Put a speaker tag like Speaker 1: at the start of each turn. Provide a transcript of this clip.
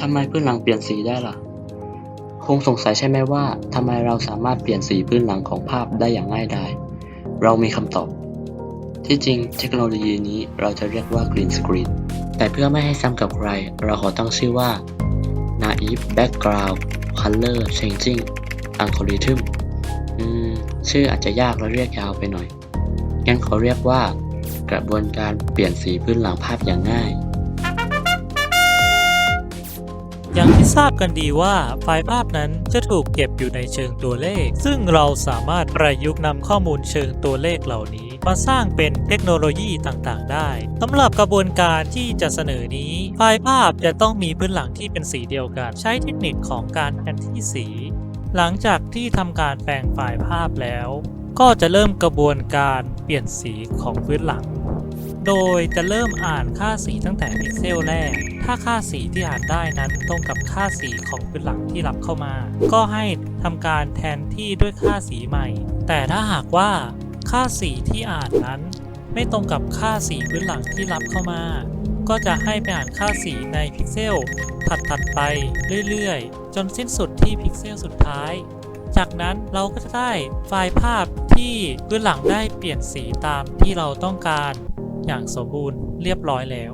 Speaker 1: ทำไมพื้นหลังเปลี่ยนสีได้ล่ะ คงสงสัยใช่ไหมว่าทำไมเราสามารถเปลี่ยนสีพื้นหลังของภาพได้อย่างง่ายดาย เรามีคำตอบ ที่จริงเทคโนโลยีนี้เราจะเรียกว่า Green Screen แต่เพื่อไม่ให้ซ้ำกับใคร เราขอตั้งชื่อว่า Naive Background Color Changing Algorithm อืม ชื่ออาจจะยากและเรียกยาวไปหน่อย งั้นเขาเรียกว่ากระบวนการเปลี่ยนสีพื้นหลังภาพอย่างง่าย
Speaker 2: อย่างที่ทราบกันดีว่าไฟล์ภาพนั้นจะถูกเก็บอยู่ในเชิงตัวเลข ซึ่งเราสามารถประยุกต์นำข้อมูลเชิงตัวเลขเหล่านี้ มาสร้างเป็นเทคโนโลยีต่างๆ ได้สำหรับกระบวนการที่จะเสนอนี้ ไฟล์ภาพจะต้องมีพื้นหลังที่เป็นสีเดียวกัน ใช้เทคนิคของการแทนที่สี หลังจากที่ทำการแปลงไฟล์ภาพแล้ว ก็จะเริ่มกระบวนการเปลี่ยนสีของพื้นหลัง โดยจะเริ่มอ่านค่าสีตั้งแต่พิกเซลแรก ถ้าค่าสีที่อ่านได้นั้นตรงกับค่าสีของพื้นหลังที่รับเข้ามา ก็ให้ทำการแทนที่ด้วยค่าสีใหม่ แต่ถ้าหากว่าค่าสีที่อ่านนั้น ไม่ตรงกับค่าสีพื้นหลังที่รับเข้ามา ก็จะให้ไปอ่านค่าสีในพิกเซลถัดๆไปเรื่อยๆ จนสิ้นสุดที่พิกเซลสุดท้าย จากนั้นเราก็จะได้ไฟล์ภาพที่พื้นหลังได้เปลี่ยนสีตามที่เราต้องการ อย่างสมบูรณ์เรียบร้อยแล้ว